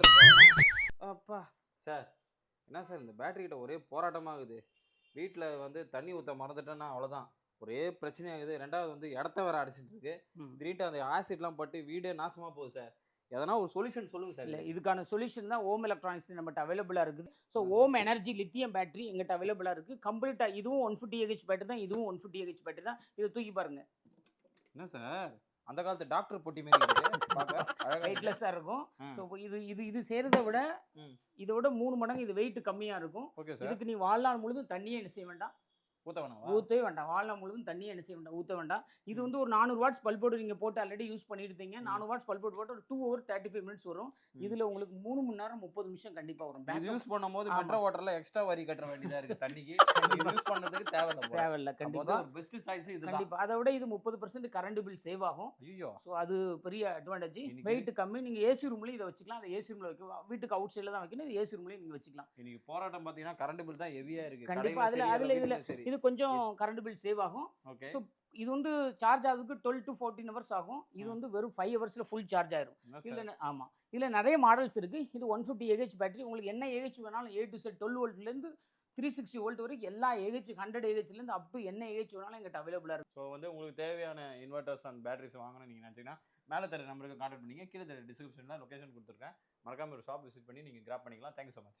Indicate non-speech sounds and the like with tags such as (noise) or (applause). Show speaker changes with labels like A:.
A: Bathroom அப்பா. Sir என்ன sir இந்த பேட்டரிக்கிட்ட ஒரே போராட்டமாகுது. வீட்டில் வந்து தண்ணி ஊற்ற மறந்துட்டேன்னா அவ்வளோதான் ஒரே பிரச்சனையாகுது. ரெண்டாவது வந்து இடத்த வேற அடிச்சிட்டு இருக்கு திடீர்னு அந்த ஆசிட்லாம் பட்டு வீடே நாசமாக போகுது சார். எதனா ஒரு சொல்யூஷன் சொல்லுங்க சார்.
B: இல்லை இதுக்கான சொல்யூஷன் தான் ஓம் எலக்ட்ரானிக்ஸ் நம்மகிட்ட அவைலபிளாக இருக்குது. So Om energy lithium battery எங்கிட்ட அவைலபிளாக இருக்குது கம்ப்ளீட்டாக இதுவும் ஒன் ஃபிஃப்டி ஹெச் பேட்டரி தான் இதுவும் ஒன் ஃபிஃப்டி ஹெச் பேட்டரி தான். இதை தூக்கி பாருங்க.
A: என்ன சார்? அந்த காலத்து டாக்டர் போட்டி மாரி
B: வெயிட்லெஸ்ஸாக இருக்கும். ஸோ இது இது இது செய்கிறத விட
A: ம்.
B: இதை விட மூணு மடங்கு இது வெயிட் கம்மியாக இருக்கும் இதுக்கு நீ வாழ்நாள் முழுதும் தண்ணியே என்ன செய்ய வேண்டாம்
A: ஊத்த வேணாவா
B: ஊற்றவே வேண்டாம். வாழ்நாள் முழுதும் தண்ணியே என்ன செய்ய வேண்டாம். ஊற்ற வேண்டாம். இது வந்து ஒரு நானூறு வாட்ஸ் பல்போடு நீங்கள் போட்டு ஆல்ரெடி யூஸ் பண்ணியிருந்தீங்க. நானூறு வாட்ஸ் பல்போடு போட்டு ஒரு two hour thirty five minutes வரும். இதில் உங்களுக்கு மூணு மணி நேரம் முப்பது நிமிஷம் கண்டிப்பாக வரும்.
A: இது யூஸ் பண்ணும்போது. மெட்ரோ வாட்டர்ல எக்ஸ்ட்ரா வரி கட்ட வேண்டியதா இருக்கு. தண்ணிக்கு (laughs) இது யூஸ் பண்ணதுக்கு தேவையில்ல.
B: தேவையில்ல கண்டிப்பாக
A: பெஸ்ட் சாய்ஸ் இதுதான்.
B: கண்டிப்பாக அதை விட இது முப்பது பர்சன்ட் கரண்ட் பில் சேவ் ஆகும்.
A: ஐயோ.
B: ஸோ அது பெரிய அட்வான்டேஜ் வெயிட் கம்மி. நீங்கள் ஏசி ரூம்லேயும் இதை வச்சுக்கலாம். அந்த ஏசி ரூமில் வைக்க வீட்டுக்கு அவுட் சைடில் தான் வைக்கணும். இது ஏசி ரூம்லேயும் நீங்கள் வச்சுக்கலாம்.
A: இன்னைக்கு போராட்டம் பாத்தீங்கன்னா கரண்ட் பில் தான் ஹெவியா இருக்கு.
B: கண்டிப்பா, அதுல- அதுல இதுல- இது கொஞ்சம் கரண்ட் பில் சேவ் ஆகும்.
A: ஓகே.
B: So, இது வந்து சார்ஜ் ஆகுதுக்கு டுவெல் டு ஃபோர்டீன் ஹவர்ஸ் ஆகும். இது. வந்து வெறும் ஃபைவ் ஹவர்ஸில் ஃபுல் சார்ஜ் ஆயிரும். இதில்
A: சார்
B: ஆமாம் இதில் நிறைய மாடல்ஸ் இருக்குது இது ஒன் ஃபிஃப்டி ஏஹெச் பேட்டரி உங்களுக்கு என்ன ஏஹெச் வேணாலும் ஏ டு செட் டுவெல் வோல்ட்லேருந்து த்ரீ சிக்ஸ்டி வோல்ட் வரைக்கும் எல்லா ஏஹெச் ஹண்ட்ரட் ஏஹெச்லேருந்து அப் டு என்ன ஏஹெச் வேணாலும் எங்கிட்ட அவைலபிளாக இருக்கும்
A: ஸோ வந்து உங்களுக்கு தேவையான இன்வெர்டர்ஸ் அண்ட் பேட்டரிஸ் வாங்கணும்னு நீங்கள் நினச்சிங்கன்னா மேலே தர நம்பருக்கு கான்டாக்ட் பண்ணீங்க கீழே தர டிஸ்கிரிப்ஷனில் லொகேஷன் கொடுத்துருக்கேன். மறக்காம ஒரு ஷாப் விசிட் பண்ணி நீங்கள் கிராப் பண்ணிக்கலாம். Thank you so much